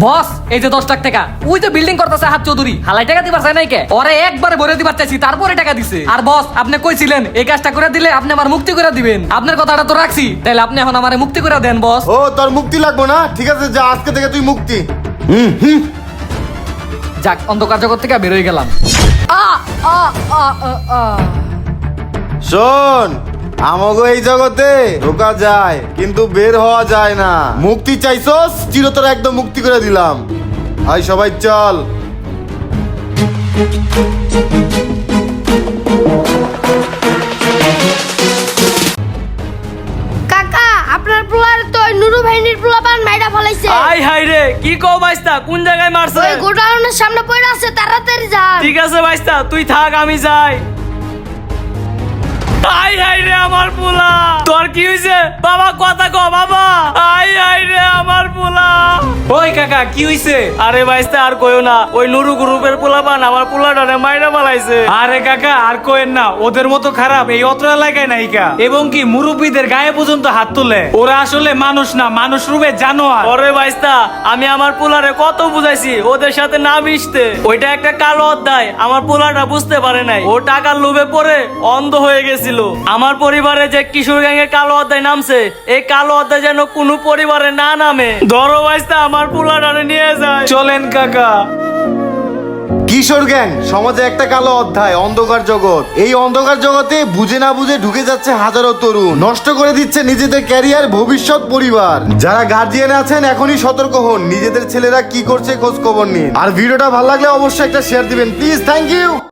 বস এই যে দশ লাখ টাকা। ওই যে বিল্ডিং করতেছে হাত চৌধুরী। হালাই টাকা দিবার চাই নাই কে? ওরে একবারে ভরে দিবার চাইছি তারপরে টাকা দিছে। আর বস আপনি কইছিলেন এই কাজটা করে দিলে আপনি আমার মুক্তি করে দিবেন। আপনার কথাটা তো রাখছি তাহলে আপনি এখন আমার মুক্তি করে দেন বস। ও তোর মুক্তি লাগবো না? ঠিক আছে যা আজকে থেকে তুই মুক্তি। হুম হুম। যাক অন্ধকার জগৎ থেকে বেরোয় গেলাম। আ, আ, আ, আ, আ। শোন আমাগো এই জগতে ঢোকা যায় কিন্তু বের হওয়া যায় না। মুক্তি চাইছস? চিরতর একদম মুক্তি করে দিলাম। আই সবাই চল। কাকা আপনার পোলার তো ওই নুরু ভাইনির পোলাপান মাইরা ফলাইছে। আই হাই রে কি কও বাইস্তা কোন জায়গায় মারছে? ওই গোডাউনের সামনে পড়ে আছে তাড়াতাড়ি যান। ঠিক আছে বাইস্তা তুই থাক আমি যাই। আই হাই রে আমার পোলা। তোর কি হইছে? বাবা কথা কো ওই কাকা, কি হইছে? আরে বাইস্তা আর কইও না, ওই নুরু গ্রুপের পোলা পান আমার পোলাটারে মাইরা মালাইছে আরে কাকা, আর কোয়েন না, ওদের মতো খারাপ এই অত্র এলাকায় নাইকা এবং কি মুরব্বীদের গায়ে পর্যন্ত হাত তুলে। ওরা আসলে মানুষ না, মানুষ রূপে জানোয়ার। ওরে বাইস্তা আমি আমার পোলারে কত বুঝাইছি, ওদের সাথে না মিশতে। ওইটা একটা কালো অধ্যায়, আমার পোলাটা বুঝতে পারে নাই। ও টাকার লোভে পড়ে অন্ধ হয়ে গেছিল। আমার পরিবারে যে কিশোর গ্যাংয়ে কালো অধ্যায় নামছে, এই কালো অধ্যায় যেন কোনো পরিবারে না নামে। ধরো বাইস্তা আমার পোলাটারে নিয়ে যায়। চলেন কাকা। কিশোর গ্যাং সমাজে একটা কালো অধ্যায় অন্ধকার জগৎ। এই অন্ধকার জগতে বুঝে না বুঝে ঢুকে যাচ্ছে হাজারো তরুণ। নষ্ট করে দিচ্ছে নিজেদের ক্যারিয়ার ভবিষ্যৎ পরিবার। যারা গার্জিয়ান আছেন এখনই সতর্ক হন। নিজেদের ছেলেরা কি করছে খোঁজ খবর নিন। আর ভিডিওটা ভালো লাগলে অবশ্যই একটা শেয়ার দিবেন। Please thank you